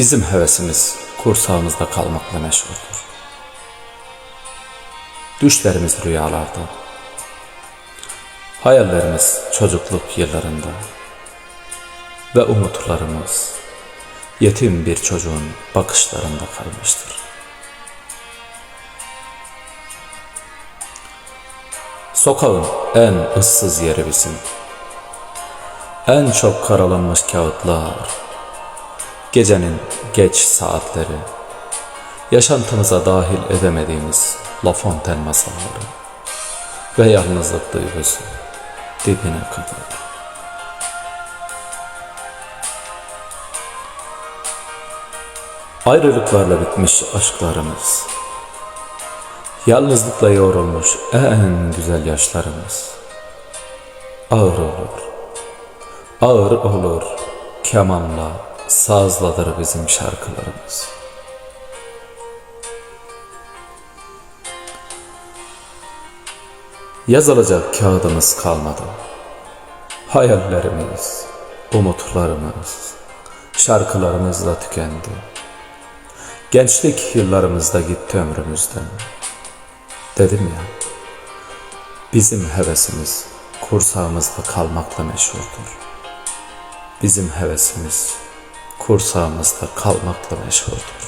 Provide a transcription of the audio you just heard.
Bizim hevesimiz kursağımızda kalmakla meşguldür. Düşlerimiz rüyalarda. Hayallerimiz çocukluk yıllarında. Ve umutlarımız yetim bir çocuğun bakışlarında kalmıştır. Sokağın en ıssız yeri bizim. En çok karalanmış kağıtlar, gecenin geç saatleri, yaşantımıza dahil edemediğimiz La Fontaine masalları ve yalnızlık duygusu dibine kadar. Ayrılıklarla bitmiş aşklarımız, yalnızlıkla yoğrulmuş en güzel yaşlarımız. Ağır olur, ağır olur, kemanla, sazladır bizim şarkılarımız. Yazılacak kağıdımız kalmadı. Hayallerimiz, umutlarımız, şarkılarımızla tükendi. Gençlik yıllarımızda gitti ömrümüzden. Dedim ya, bizim hevesimiz kursağımızda kalmakla meşhurdur. Bizim hevesimiz kursağımızda kalmakla meşhurdur.